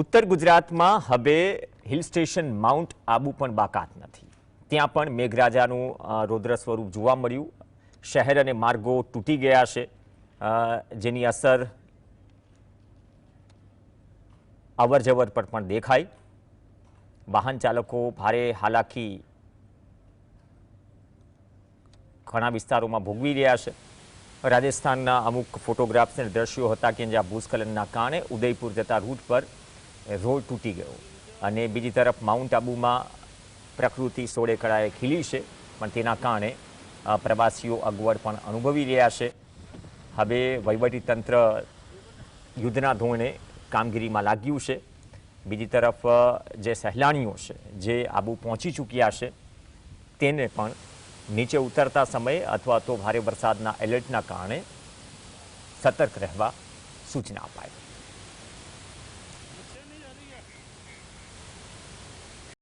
ઉત્તર ગુજરાતમાં હવે હિલ સ્ટેશન માઉન્ટ આબુ પણ બાકાત નથી. ત્યાં પણ મેઘરાજાનું રૌદ્ર સ્વરૂપ જોવા મળ્યું. શહેર અને માર્ગો તૂટી ગયા છે. જેની અસર અવરજવર પર પણ દેખાઈ. વાહન ચાલકો ભારે હાલાકી ઘણા વિસ્તારોમાં ભોગવી રહ્યા છે. રાજસ્થાનના અમુક ફોટોગ્રાફ્સ અને દ્રશ્યો હતા કે જ્યાં ભૂસ્ખલનના કારણે ઉદયપુર જતા રૂટ પર રોડ તૂટી ગયો. અને બીજી તરફ માઉન્ટ આબુમાં પ્રકૃતિ સોળે કળાએ ખીલી છે, પણ તેના કારણે પ્રવાસીઓ અગવડ પણ અનુભવી રહ્યા છે. હવે વહીવટીતંત્ર યુદ્ધના ધોરણે કામગીરીમાં લાગ્યું છે. બીજી તરફ જે સહેલાણીઓ છે, જે આબુ પહોંચી ચૂક્યા છે, તેને પણ નીચે ઉતરતા સમયે અથવા તો ભારે વરસાદના એલર્ટના કારણે સતર્ક રહેવા સૂચના અપાઈ.